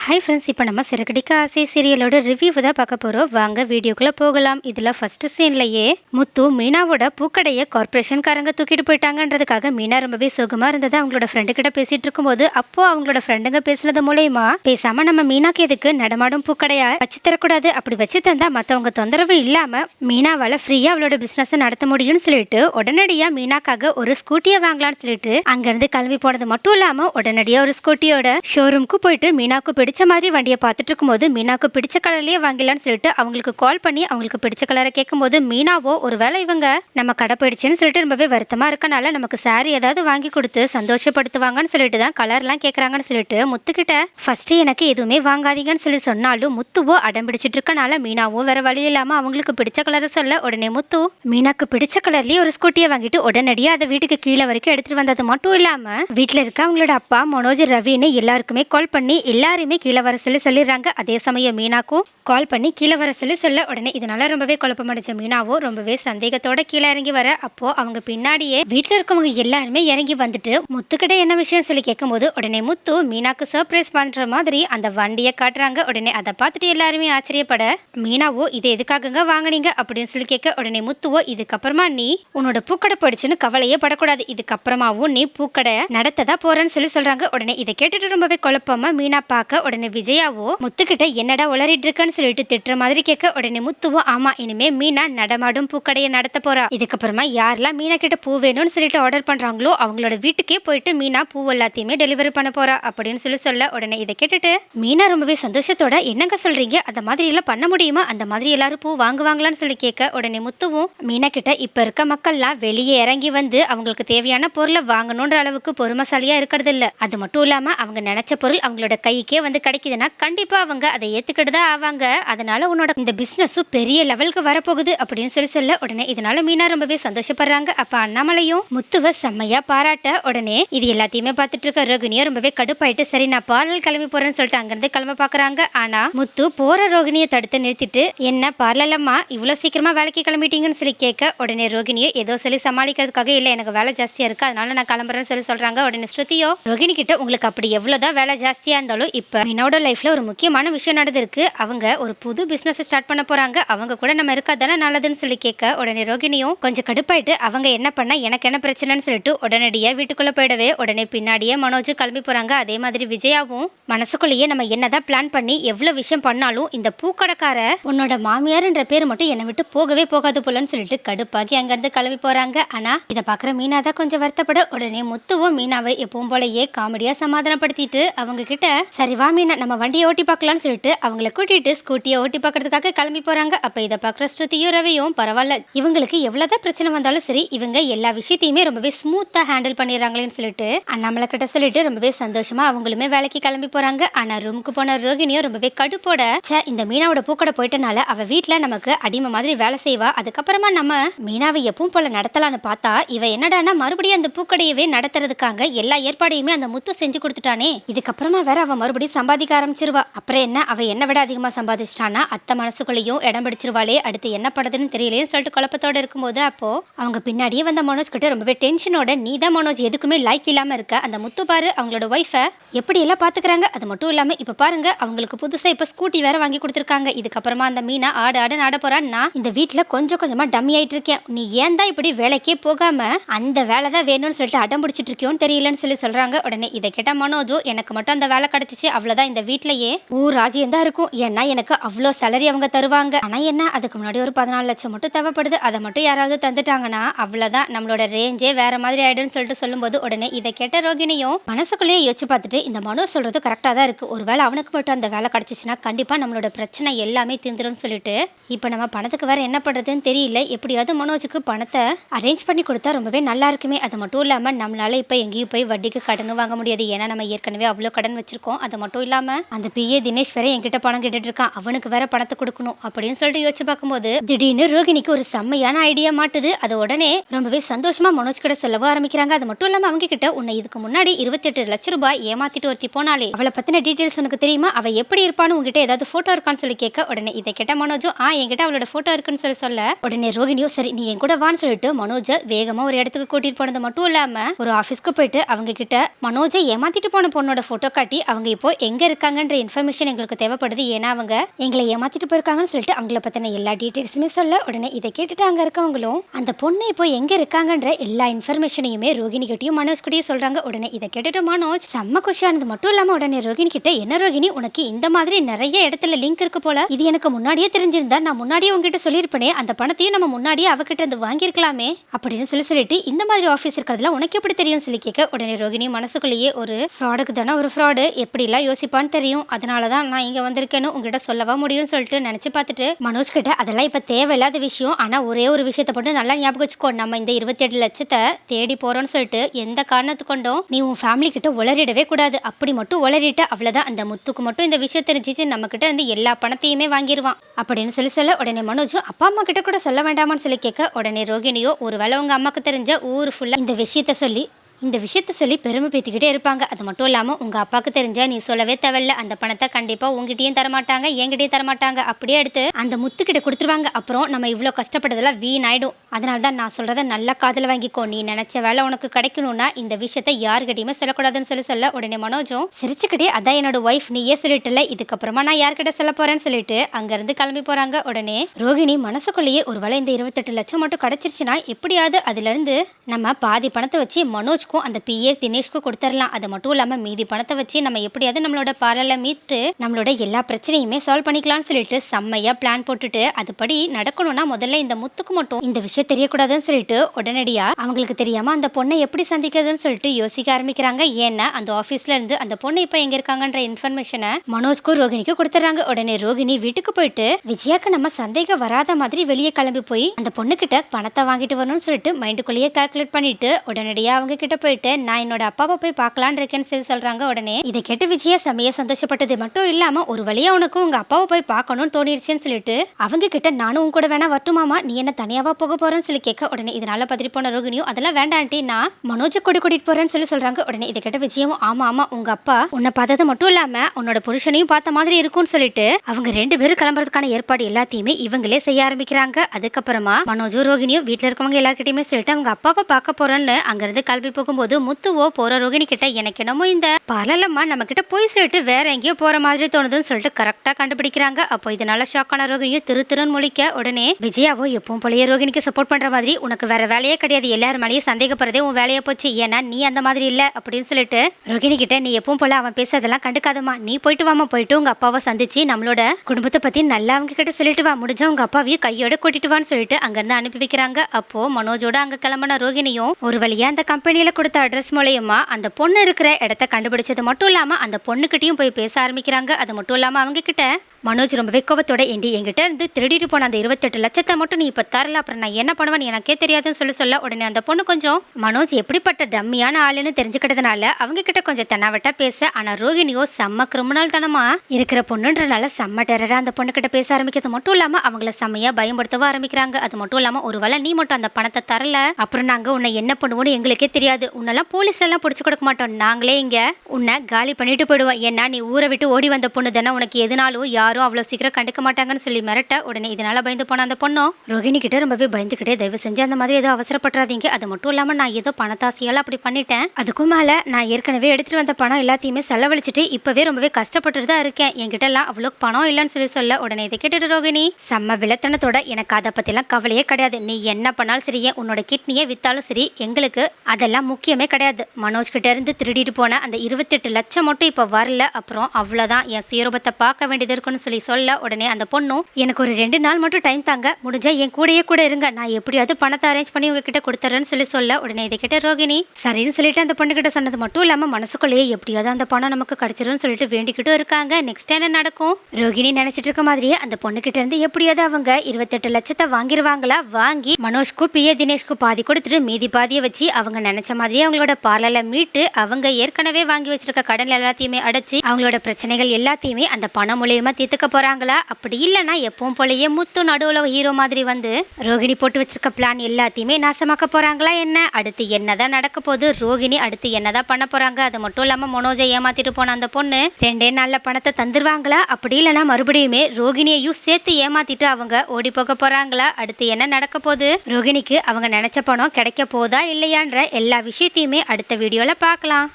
Hi friends இப்போ நம்ம சிறகடிக்க ஆசை சீரியலோட ரிவ்யூ தான் பார்க்க போகிறோம் வாங்க வீடியோக்குள்ளே போகலாம். இதில் ஃபஸ்ட்டு சீன்லையே முத்து மீனாவோட பூக்கடையை கார்ப்பரேஷன்காரங்க தூக்கிட்டு போயிட்டாங்கன்றதுக்காக மீனா ரொம்பவே சுகமாக இருந்தது அவங்களோட ஃப்ரெண்டு கிட்ட பேசிட்டு இருக்கும்போது அப்போ அவங்களோட ஃப்ரெண்டுங்க பேசுனது மூலயமா பேசாம நம்ம மீனாக்கு எதுக்கு நடமாடும் பூக்கடையா வச்சு தரக்கூடாது அப்படி வச்சு தந்தா மற்றவங்க தொந்தரவு இல்லாமல் மீனாவால் ஃப்ரீயாக அவளோட பிஸ்னஸை நடத்த முடியும்னு சொல்லிட்டு உடனடியாக மீனாக்காக ஒரு ஸ்கூட்டியை வாங்கலாம்னு சொல்லிட்டு அங்கேருந்து கிளம்பி போனது மட்டும் இல்லாமல் உடனடியாக ஒரு ஸ்கூட்டியோட ஷோரூம்க்கு போயிட்டு மீனாக்கு பிடிச்ச மாதிரி வண்டியை பார்த்துட்டு இருக்கும்போது மீனாக்கு பிடிச்ச கலர்லேயே வாங்கிடலாம்னு சொல்லிட்டு அவங்களுக்கு கால் பண்ணி அவங்களுக்கு பிடிச்ச கலரை கேட்கும்போது மீனாவோ ஒருவேளை இவங்க நம்ம கடை போயிடுச்சுன்னு சொல்லிட்டு ரொம்பவே வருத்தமாக இருக்கனால நமக்கு சாரி ஏதாவது வாங்கி கொடுத்து சந்தோஷப்படுத்துவாங்கன்னு சொல்லிட்டு தான் கலர்லாம் கேட்குறாங்கன்னு சொல்லிட்டு முத்துக்கிட்ட ஃபர்ஸ்ட் எனக்கு எதுவுமே வாங்காதீங்கன்னு சொல்லி சொன்னாலும் முத்துவோ அடம் பிடிச்சிட்டு இருக்கனால மீனாவும் வேற வழி இல்லாமல் அவங்களுக்கு பிடிச்ச கலரை சொல்ல உடனே முத்து மீனாக்கு பிடிச்ச கலர்லேயே ஒரு ஸ்கூட்டியை வாங்கிட்டு உடனடியாக அதை வீட்டுக்கு கீழே வரைக்கும் எடுத்துட்டு வந்தது மட்டும் இல்லாமல் வீட்டில் இருக்க அவங்களோட அப்பா மனோஜ் ரவின்னு எல்லாருக்குமே கால் பண்ணி எல்லாருமே கீழே வர சொல்லி சொல்லிடுறாங்க அதே சமயம் மீனாக்கும் கால் பண்ணி கீழே வர சொல்லி சொல்ல உடனே இதனால ரொம்பவே குழப்பமடைஞ்ச மீனாவோ ரொம்பவே சந்தேகத்தோட கீழே இறங்கி வர. அப்போ அவங்க பின்னாடியே வீட்டில் இருக்கவங்க எல்லாருமே இறங்கி வந்துட்டு முத்துக்கிட்ட என்ன விஷயம் சொல்லி கேட்கும்போது உடனே முத்து மீனாக்கு சர்ப்ரைஸ் பண்ற மாதிரி அந்த வண்டியை காட்டுறாங்க. உடனே அதை பார்த்துட்டு எல்லாருமே ஆச்சரியப்பட மீனாவோ இது எதுக்காகங்க வாங்குனீங்க? அப்படின்னு சொல்லி கேட்க உடனே முத்துவோ இதுக்கப்புறமா நீ உன்னோட பூக்கடை போயிடுச்சுன்னு கவலையே படக்கூடாது. இதுக்கப்புறமாவும் நீ பூக்கடை நடத்ததா போறேன்னு சொல்லி சொல்றாங்க. உடனே இதை கேட்டுட்டு ரொம்பவே குழப்பமா மீனா பார்க்க உடனே விஜயாவோ முத்துக்கிட்ட என்னடா உளறிட்டு இருக்கன்னு சொல்லிட்டு திட்டுற மாதிரி கேட்க உடனே முத்துவோ ஆமா இனிமே மீனா நடமாடும் பூக்கடையை நடத்த போறா. இதுக்கப்புறமா யாரெல்லாம் மீனா கிட்ட பூ வேணும்னு சொல்லிட்டு ஆர்டர் பண்றாங்களோ அவங்களோட வீட்டுக்கே போயிட்டு மீனா பூ எல்லாத்தையுமே டெலிவரி பண்ண போறா அப்படின்னு சொல்லி சொல்ல உடனே இதை கேட்டுட்டு மீனா ரொம்பவே சந்தோஷத்தோட என்னங்க சொல்றீங்க? அந்த மாதிரி எல்லாம் பண்ண முடியுமா? அந்த மாதிரி எல்லாரும் பூ வாங்குவாங்களான்னு சொல்லி கேட்க உடனே முத்துவும் மீனா கிட்ட இப்ப இருக்க மக்கள்லாம் வெளியே இறங்கி வந்து அவங்களுக்கு தேவையான பொருளை வாங்கணுன்ற அளவுக்கு பொறுமைசாலியா இருக்கிறது இல்ல அது மட்டும் இல்லாம அவங்க நினைச்ச பொருள் அவங்களோட கைக்கே வந்து கிடைக்குதுன்னா கண்டிப்பாக அவங்க அதை ஏற்றுக்கிட்டு தான் ஆவாங்க. அதனால் உன்னோட இந்த பிஸ்னஸும் பெரிய லெவலுக்கு வரப்போகுது அப்படின்னு சொல்லி சொல்ல உடனே இதனால மீனா ரொம்பவே சந்தோஷப்படுறாங்க. அப்போ அண்ணாமலையும் முத்துவை செம்மையாக பாராட்ட உடனே இது எல்லாத்தையுமே பார்த்துட்டு இருக்க ரோகிணியும் ரொம்பவே கடுப்பாயிட்டு சரி நான் பார்லர் கிளம்பி போகிறேன்னு சொல்லிட்டு அங்கேருந்து கிளம்ப பார்க்குறாங்க ஆனால் முத்து போகிற ரோகிணியை தடுத்து நிறுத்திட்டு என்ன பார்லலம்மா இவ்வளோ சீக்கிரமாக வேலைக்கு கிளம்பிட்டீங்கன்னு சொல்லி கேட்க உடனே ரோகிணியோ ஏதோ சொல்லி சமாளிக்கிறதுக்காக இல்லை எனக்கு வேலை ஜாஸ்தியாக இருக்குது அதனால நான் கிளம்புறேன்னு சொல்லி சொல்கிறாங்க உடனே ஸ்ருதியோ ரோகிணி கிட்ட உங்களுக்கு அப்படி எவ்வளோதான் வேலை ஜாஸ்தியாக இருந்தாலும் இப்போ என்னோட லைஃப்பில் ஒரு முக்கியமான விஷயம் நடந்திருக்கு. அவங்க ஒரு புது பிஸ்னஸை ஸ்டார்ட் பண்ண போகிறாங்க அவங்க கூட நம்ம இருக்காதானே நல்லதுன்னு சொல்லி கேட்க உடனே ரோகிணியும் கொஞ்சம் கடுப்பாயிட்டு அவங்க என்ன பண்ண எனக்கு என்ன பிரச்சனைன்னு சொல்லிட்டு உடனடியாக வீட்டுக்குள்ளே போயிடவே உடனே பின்னாடியே மனோஜ் கிளம்பி போகிறாங்க அதே மாதிரி விஜயாவும் மனசுக்குள்ளேயே நம்ம என்னதான் பிளான் பண்ணி எவ்வளோ விஷயம் பண்ணாலும் இந்த பூக்கடைக்கார உன்னோட மாமியார்ன்ற பேர் மட்டும் என்னை விட்டு போகவே போகாது போலன்னு சொல்லிட்டு கடுப்பாகி அங்கேருந்து கிளம்பி போகிறாங்க ஆனால் இதை பார்க்குற மீனா தான் கொஞ்சம் வருத்தப்பட உடனே முத்துவும் மீனாவை எப்பவும் போலயே காமெடியாக சமாதானப்படுத்திட்டு அவங்க கிட்ட சரி வா மீனா நம்ம வண்டியை ஓட்டி பார்க்கலாம்னு சொல்லிட்டு அவங்கள கூட்டிட்டு ஸ்கூட்டியை ஓட்டி பார்க்கறதுக்காக கிளம்பி போறாங்க. அப்ப இதை பார்க்குற ஸ்ருதியும் ரவியும் பரவாயில்ல. இவங்களுக்கு எவ்வளவுதான் பிரச்சனை வந்தாலும் சரி இவங்க எல்லா விஷயத்தையுமே ரொம்பவே ஸ்மூத்தா ஹேண்டில் பண்ணிடுறாங்களேன்னு சொல்லிட்டு அண்ணாமலை கிட்ட சொல்லிட்டு ரொம்பவே சந்தோஷமா அவங்களுமே வேலைக்கு கிளம்பி போறாங்க. ஆனா ரூமுக்கு போன ரோகிணியும் ரொம்பவே கடுப்போட ச்சே இந்த மீனாவோட பூக்கடை போயிட்டனால அவ வீட்டில் நமக்கு அடிமை மாதிரி வேலை செய்வா. அதுக்கப்புறமா நம்ம மீனாவை எப்பவும் போல நடத்தலான்னு பார்த்தா இவ என்னடான்னா மறுபடியும் அந்த பூக்கடையவே நடத்துறதுக்காக எல்லா ஏற்பாடையுமே அந்த முத்து செஞ்சு கொடுத்துட்டானே. இதுக்கப்புறமா வேற அவ மறுபடியும் சம்பாதிக்க ஆரம்பிச்சிருவா. அப்புறம் என்ன? அவள் என்ன விட அதிகமாக சம்பாதிச்சிட்டானா அத்தை மனசுக்குள்ளேயும் இடம் பிடிச்சிருவாளே அடுத்து என்ன படுதுன்னு தெரியலையேன்னு சொல்லிட்டு குழப்பத்தோட இருக்கும்போது அப்போ அவங்க பின்னாடியே வந்த மனோஜ் கிட்ட ரொம்பவே டென்ஷனோட நீ தான் மனோஜ் எதுக்குமே லைக் இல்லாமல் இருக்க. அந்த முத்து பாரு அவங்களோட ஒய்ஃபை எப்படி எல்லாம் அது மட்டும் இல்லாமல் இப்போ பாருங்க அவங்களுக்கு புதுசாக இப்போ ஸ்கூட்டி வேற வாங்கி கொடுத்துருக்காங்க. இதுக்கப்புறமா அந்த மீனா ஆடு ஆடு ஆட போறான்னா இந்த வீட்டில் கொஞ்சம் கொஞ்சமாக டம்மி ஆயிட்டு இருக்கேன். நீ ஏன் தான் இப்படி வேலைக்கே போகாம அந்த வேலை தான் வேணும்னு சொல்லிட்டு அடம் பிடிச்சிட்டு இருக்கியோன்னு தெரியலன்னு சொல்லி சொல்றாங்க. உடனே இதை கேட்ட மனோஜோ எனக்கு மட்டும் அந்த வேலை கிடைச்சிச்சு தான் இந்த வீட்லயே. ஊர் ராஜ்யம் தான் இருக்கும். ஏன்னா எனக்கு அவ்வளோ சேலரி அவங்க தருவாங்க. ஆனா என்ன? அதுக்கு முன்னாடி ஒரு பதினாலு லட்சம் மட்டும் தேவைப்படுது. அதை மட்டும் யாராவது தந்துட்டாங்கன்னா அவ்வளோதான் நம்மளோட ரேஞ்சே வேற மாதிரி ஆயிடும்னு சொல்லிட்டு சொல்லும்போது உடனே இதை கேட்ட ரோகிணியும் மனசுக்குள்ளேயே யோசிச்சு பார்த்துட்டு இந்த மனு சொல்றது கரெக்டாக தான் இருக்கு. ஒருவேளை அவனுக்கு மட்டும் அந்த வேலை கிடைச்சிச்சுன்னா கண்டிப்பா நம்மளோட பிரச்சனை எல்லாமே தீர்ந்துரும்னு சொல்லிட்டு இப்போ நம்ம பணத்துக்கு வேற என்ன பண்றதுன்னு தெரியல. எப்படியாவது மனோஜுக்கு பணத்தை அரேஞ்ச் பண்ணி கொடுத்தா ரொம்பவே நல்லா இருக்குமே. அது மட்டும் இல்லாமல் நம்மளால இப்போ எங்கேயும் போய் வட்டிக்கு கடன் வாங்க முடியாது. ஏன்னா நம்ம ஏற்கனவே அவ்வளோ கடன் வச்சிருக்கோம். அது மட்டும் இல்லாமல் அந்த பிஏ தினேஷ் வேற என்கிட்ட பணம் கேட்டுட்டு இருக்கான் அவனுக்கு வேற பணத்தை கொடுக்கணும் அப்படின்னு சொல்லிட்டு யோசிச்சு பார்க்கும்போது திடீர்னு ரோகிணிக்கு ஒரு செம்மையான ஐடியா மாட்டுது. அது உடனே ரொம்பவே சந்தோஷமா மனோஜ் கிட்ட சொல்லவும் ஆரம்பிக்கிறாங்க. அது மட்டும் இல்லாமல் அவங்க கிட்ட உன்னை இதுக்கு முன்னாடி இருபத்தெட்டு லட்சம் ரூபாய் ஏமாத்திட்டு ஒருத்தி போனாலே அவளை பத்தின டீடைல்ஸ் உனக்கு தெரியுமா? அவ எப்படி இருப்பான்னு உங்ககிட்ட ஏதாவது போட்டோ இருக்கான்னு சொல்லி கேட்க உடனே இதை கேட்ட மனோஜும் ஆ என்கிட்ட அவளோட போட்டோ இருக்குன்னு சொல்லி சொல்ல. உடனே ரோகிணியும் சரி நீ என் கூட வான்னு சொல்லிட்டு மனோஜை வேகமா ஒரு இடத்துக்கு கூட்டிட்டு போனது மட்டும் இல்லாம ஒரு ஆஃபீஸ்க்கு போயிட்டு அவங்க கிட்ட மனோஜை ஏமாத்திட்டு போன பொண்ணோட போட்டோ காட்டி அவங்க இப்போ எங்கே இருக்காங்கன்ற இன்ஃபர்மேஷன் எங்களுக்கு தேவைப்படுது. ஏன்னா அவங்க எங்களை ஏமாத்திட்டு போயிருக்காங்கன்னு சொல்லிட்டு அவங்கள பற்றின எல்லா டீட்டெயில்ஸுமே சொல்ல உடனே இதை கேட்டுட்டு அங்கே இருக்கவங்களும் அந்த பொண்ணு இப்போ எங்கே இருக்காங்கன்ற எல்லா இன்ஃபர்மேஷனையுமே ரோகிணி கிட்டையும் மனோஜ் கிட்டையும் சொல்றாங்க. உடனே இதை கேட்டுட்டு மனோஜ் செம்ம குஷியானது. மட்டும் இல்லாமல் உடனே ரோகிணி கிட்ட என்ன ரோகிணி உனக்கு இந்த மாதிரி நிறைய இடத்துல லிங்க் இருக்கு போல. இது எனக்கு முன்னாடியே தெரிஞ்சிருந்தா நான் முன்னாடியே உங்ககிட்ட சொல்லியிருப்பேனே. அந்த பணத்தையும் நம்ம முன்னாடியே அவகிட்ட இருந்து வாங்கியிருக்கலாமே. அப்படின்னு சொல்லி சொல்லிட்டு இந்த மாதிரி ஆஃபீஸ் இருக்கிறதுல உனக்கு எப்படி தெரியும் சொல்லி கேட்க உடனே ரோகிணி மனசுக்குள்ளேயே ஒரு ஃப்ராடுக்கு தானே ஒரு ஃப்ராடு எப்படிலாம் யோசிப்பான்னு தெரியும். அதனால தான் நான் இங்கே வந்திருக்கேன்னு உங்ககிட்ட சொல்லவா முடியும்னு சொல்லிட்டு நினச்சி பார்த்துட்டு மனோஜ் கிட்ட அதெல்லாம் இப்போ தேவையில்லாத விஷயம். ஆனால் ஒரே ஒரு விஷயத்தை மட்டும் நல்லா ஞாபகம் வச்சுக்கோ. நம்ம இந்த இருபத்தெட்டு லட்சத்தை தேடி போகிறோன்னு சொல்லிட்டு எந்த காரணத்து கொண்டும் நீ உன் ஃபேமிலி கிட்ட உளறிடவே கூடாது. அப்படி மட்டும் உளறிட்ட அவ்வளோதான் அந்த முத்துக்கு மட்டும் இந்த விஷயம் தெரிஞ்சிச்சு. நம்ம கிட்ட இருந்து எல்லா பணத்தையுமே வாங்கிடுவான் அப்படின்னு சொல்லி சொல்ல உடனே மனோஜ் அப்பா அம்மா கிட்ட கூட சொல்ல வேண்டாமான்னு சொல்லி கேட்க உடனே ரோகிணியோ ஒருவேளை உங்க அம்மாக்கு தெரிஞ்ச ஊர் ஃபுல்லாக இந்த விஷயத்த சொல்லி இந்த விஷயத்த சொல்லி பெருமை பேத்திக்கிட்டே இருப்பாங்க. அது மட்டும் இல்லாமல் உங்கள் அப்பாவுக்கு தெரிஞ்ச நீ சொல்லவே தேவையில்ல. அந்த பணத்தை கண்டிப்பாக உங்ககிட்டயும் தரமாட்டாங்க என்கிட்டயும் தரமாட்டாங்க. அப்படியே எடுத்து அந்த முத்துக்கிட்ட கொடுத்துருவாங்க. அப்புறம் நம்ம இவ்வளோ கஷ்டப்பட்டதெல்லாம் வீணாயிடும். அதனால தான் நான் சொல்கிறத நல்லா காதில் வாங்கிக்கோ. நீ நினச்ச வேலை உனக்கு கிடைக்கணும்னா இந்த விஷயத்த யாருக்கிட்டையுமே சொல்லக்கூடாதுன்னு சொல்லி சொல்ல. உடனே மனோஜும் சிரிச்சுக்கிட்டே அதான் என்னோட ஒய்ஃப் நீயே சொல்லிட்டுல. இதுக்கப்புறமா நான் யார்கிட்ட சொல்ல போகிறேன்னு சொல்லிட்டு அங்கேருந்து கிளம்பி போகிறாங்க உடனே ரோகிணி மனசுக்குள்ளேயே ஒரு வேலை இந்த இருபத்தெட்டு லட்சம் மட்டும் கிடச்சிருச்சுன்னா எப்படியாவது அதுலேருந்து நம்ம பாதி பணத்தை வச்சு மனோஜ் தினேஷ்க்கும் அந்த பிஏ தினேஷ்க்கும் கொடுத்துடலாம் அது மட்டும் இல்லாமல் மீதி பணத்தை வச்சு நம்ம எப்படியாவது நம்மளோட பாலில் மீட்டு நம்மளோட எல்லா பிரச்சனையுமே சால்வ் பண்ணிக்கலாம்னு சொல்லிட்டு செம்மையாக பிளான் போட்டுட்டு அதுபடி நடக்கணும்னா முதல்ல இந்த முத்துக்கு மட்டும் இந்த விஷயம் தெரியக்கூடாதுன்னு சொல்லிட்டு உடனடியாக அவங்களுக்கு தெரியாமல் அந்த பொண்ணை எப்படி சந்திக்கிறதுன்னு சொல்லிட்டு யோசிக்க ஆரம்பிக்கிறாங்க. ஏன்னா அந்த ஆஃபீஸ்ல இருந்து அந்த பொண்ணு இப்போ எங்கே இருக்காங்கன்ற இன்ஃபர்மேஷனை மனோஜ்க்கும் ரோகிணிக்கும் கொடுத்துட்றாங்க உடனே ரோகிணி வீட்டுக்கு போயிட்டு விஜயாக்கு நம்ம சந்தேகம் வராத மாதிரி வெளியே கிளம்பி போய் அந்த பொண்ணுகிட்ட பணத்தை வாங்கிட்டு வரணும்னு சொல்லிட்டு மைண்டுக்குள்ளேயே கால்குலேட் பண்ணிட்டு உடனடியாக அவங்க கிட்ட போயிட்டு நான் என்னோட அப்பாவை போய் பார்க்கலான்னு இருக்கேன்னு சொல்லி சொல்றாங்க உடனே இதை கேட்டு விஜயா செமைய சந்தோஷப்பட்டது. மட்டும் இல்லாம ஒரு வழியா உனக்கு உங்க அப்பாவை போய் பார்க்கணும்னு தோணிடுச்சுன்னு சொல்லிட்டு அவங்க கிட்ட நானும் உன் கூட வேணா வரட்டுமாமா நீ என்ன தனியாவா போக போறேன்னு சொல்லி கேட்க உடனே இதனால பத்திரி போன ரோகிணியும் அதெல்லாம் வேண்டாண்டி நான் மனோஜ கொடி கூட்டிட்டு போறேன்னு சொல்லி சொல்றாங்க உடனே இதை கேட்ட விஜயமும் ஆமா ஆமா உங்க அப்பா உன்னை பார்த்தது மட்டும் இல்லாம உன்னோட புருஷனையும் பார்த்த மாதிரி இருக்கும்னு சொல்லிட்டு அவங்க ரெண்டு பேரும் கிளம்புறதுக்கான ஏற்பாடு எல்லாத்தையுமே இவங்களே செய்ய ஆரம்பிக்கிறாங்க. அதுக்கப்புறமா மனோஜும் ரோகிணியும் வீட்டுல இருக்கவங்க எல்லாருக்கிட்டையுமே சொல்லிட்டு அவங்க அப்பாவை பார்க்க போறோன்னு அங்கிருந்து கிளம்பி போகும்போது முத்துவோ போற ரோகிணி கிட்ட எனக்கு என்னமோ இந்த பரலம்மா நம்ம கிட்ட போய் சொல்லிட்டு வேற எங்கேயோ போற மாதிரி தோணுதுன்னு சொல்லிட்டு கரெக்டா கண்டுபிடிக்கிறாங்க. அப்போ இதனால ஷாக்கான ரோகிணியை திரு திருன்னு முழிக்க உடனே விஜயாவோ எப்பவும் போலயே ரோகிணிக்கு சப்போர்ட் பண்ற மாதிரி உனக்கு வேற வேலையே கிடையாது. எல்லாரும் மேலேயும் சந்தேகப்படுறதே உன் வேலையை போச்சு. ஏன்னா நீ அந்த மாதிரி இல்ல. அப்படின்னு சொல்லிட்டு ரோகிணி கிட்ட நீ எப்பவும் போல அவன் பேசுறதெல்லாம் கண்டுக்காதம்மா. நீ போயிட்டு வாமா போயிட்டு உங்க அப்பாவை சந்திச்சு நம்மளோட குடும்பத்தை பத்தி நல்லா அவங்க கிட்ட சொல்லிட்டு வா. முடிஞ்சா உங்க அப்பாவையும் கையோட கூட்டிட்டு வான்னு சொல்லிட்டு அங்கிருந்து அனுப்பி வைக்கிறாங்க. அப்போ மனோஜோட அங்க கிளம்பின ரோகிணியும் ஒரு வழியா அந்த கம்பெனியில கொடுத்த அட்ரஸ் மூலயமா அந்த பொண்ணு இருக்கிற இடத்த கண்டுபிடிச்சது மட்டும் இல்லாமல் அந்த பொண்ணுகிட்டயும் போய் பேச ஆரம்பிக்கிறாங்க. அது மட்டும் இல்லாமல் அவங்கக்கிட்ட மனோஜ் ரொம்பவே கோவத்தோட ஏண்டி என்கிட்ட இருந்து திருடிட்டு போன அந்த இருபத்தெட்டு லட்சத்தை மட்டும் நீ இப்போ தரல அப்புறம் நான் என்ன பண்ணுவேன்னு எனக்கே தெரியாதுன்னு சொல்லி சொல்ல உடனே அந்த பொண்ணு கொஞ்சம் மனோஜ் எப்படிப்பட்ட டம்மியான ஆளுன்னு தெரிஞ்சுக்கிட்டதுனால அவங்க கிட்ட கொஞ்சம் தென்னாவட்டா பேச ஆனா ரோகிணியோ செம்ம கிரிமினல் தனமா இருக்கிற பொண்ணுன்றனால செம்ம டெரரா அந்த பொண்ணு கிட்ட பேச ஆரம்பிக்கிறது மட்டும் இல்லாம அவங்கள செம்மையா பயன்படுத்தவும் ஆரம்பிக்கிறாங்க. அது மட்டும் இல்லாம ஒருவேளை நீ மட்டும் அந்த பணத்தை தரல அப்புறம் நாங்க உன்னை என்ன பண்ணுவோம்னு எங்களுக்கே தெரியாது. உன்னெல்லாம் போலீஸ்ல எல்லாம் பிடிச்சு கொடுக்க மாட்டோம். நாங்களே இங்க உன்னை காலி பண்ணிட்டு போயிடுவோம். ஏன்னா நீ ஊரை விட்டு ஓடி வந்த பொண்ணு தானே உனக்கு எதுனாலும் யாரும் அவ்வளோ சீக்கிரம் கண்டுக்க மாட்டாங்கன்னு சொல்லி மிரட்ட உடனே இதனால் பயந்து போன அந்த பொண்ணும் ரோகிணி கிட்ட ரொம்பவே பயந்துக்கிட்டே தயவு செஞ்சு அந்த மாதிரி ஏதோ அவசரப்பட்டுறாதீங்க. அது மட்டும் இல்லாமல் நான் ஏதோ பணத்தாசியால் அப்படி பண்ணிட்டேன். அதுக்கும் மேலே நான் ஏற்கனவே எடுத்துகிட்டு வந்த பணம் எல்லாத்தையுமே செலவழிச்சிட்டு இப்போவே ரொம்பவே கஷ்டப்பட்டுட்டு தான் இருக்கேன். என்கிட்ட எல்லாம் அவ்வளோ பணம் இல்லைன்னு சொல்லி சொல்ல உடனே இதை கேட்டுட்டு ரோகிணி செம்ம விளத்தனத்தோட எனக்கு அதை பற்றிலாம் கவலையே கிடையாது. நீ என்ன பண்ணாலும் சரி உன்னோட கிட்னியே வித்தாலும் சரி எங்களுக்கு அதெல்லாம் முக்கியமே கிடையாது. மனோஜ் கிட்ட இருந்து திருடிட்டு போன அந்த இருபத்தெட்டு லட்சம் மட்டும் இப்போ வரல. அப்புறம் அவ்வளோதான் என் சுயரூபத்தை பார்க்க வேண்டியது இருக்குன்னு சொல்லி சொல்ல உடனே அந்த பொண்ணும் எனக்கு ஒரு ரெண்டு நாள் மட்டும் டைம் தாங்க. முடிஞ்சா என் கூடயே கூட இருங்க. நான் எப்படியாவது பணத்தை அரேஞ்ச் பண்ணி உங்ககிட்ட கொடுத்துறேன்னு சொல்லி சொல்ல உடனே இதை கேட்ட ரோகிணி சரின்னு சொல்லிட்டு அந்த பொண்ணு கிட்ட சொன்னது மட்டும் இல்லாம மனசுக்குள்ளேயே எப்படியாவது அந்த பணம் நமக்கு கிடைச்சிரும்னு சொல்லிட்டு வேண்டிக்கிட்டும் இருக்காங்க. நெக்ஸ்ட் என்ன நடக்கும்? ரோகிணி நினைச்சிட்டு இருக்க மாதிரியே அந்த பொண்ணு கிட்ட இருந்து எப்படியாவது அவங்க இருபத்தெட்டு லட்சத்தை வாங்கிருவாங்களா? வாங்கி மனோஜ்க்கு பிஏ தினேஷ்க்கு பாதி கொடுத்துட்டு மீதி பாதியை வச்சு அவங்க நினைச்ச மாதிரியே அவங்களோட பார்லரை மீட்டு அவங்க ஏற்கனவே வாங்கி வச்சிருக்க கடன் எல்லாத்தையுமே அடைச்சு அவங்களோட பிரச்சனைகள் எல்லாத்தையுமே அந்த பணம் மூலியமா தீர்த்துக்க போகிறாங்களா அப்படி இல்லைன்னா எப்பவும் போலயே முத்து நடுவுல ஹீரோ மாதிரி வந்து ரோகிணி போட்டு வச்சிருக்க பிளான் எல்லாத்தையுமே நாசமாக்க போகிறாங்களா என்ன? அடுத்து என்னதான் நடக்க போகுது? ரோகிணி அடுத்து என்னதான் பண்ண போகிறாங்க அது மட்டும் இல்லாமல் மனோஜை ஏமாத்திட்டு போன அந்த பொண்ணு ரெண்டே நாளில் பணத்தை தந்துருவாங்களா? அப்படி இல்லைன்னா மறுபடியுமே ரோகிணியையும் சேர்த்து ஏமாத்திட்டு அவங்க ஓடி போக போகிறாங்களா அடுத்து என்ன நடக்க போகுது? ரோகிணிக்கு அவங்க நினச்ச பணம் கிடைக்க போதா இல்லையான்ற எல்லா விஷயத்தையுமே அடுத்த வீடியோவில் பார்க்கலாம்.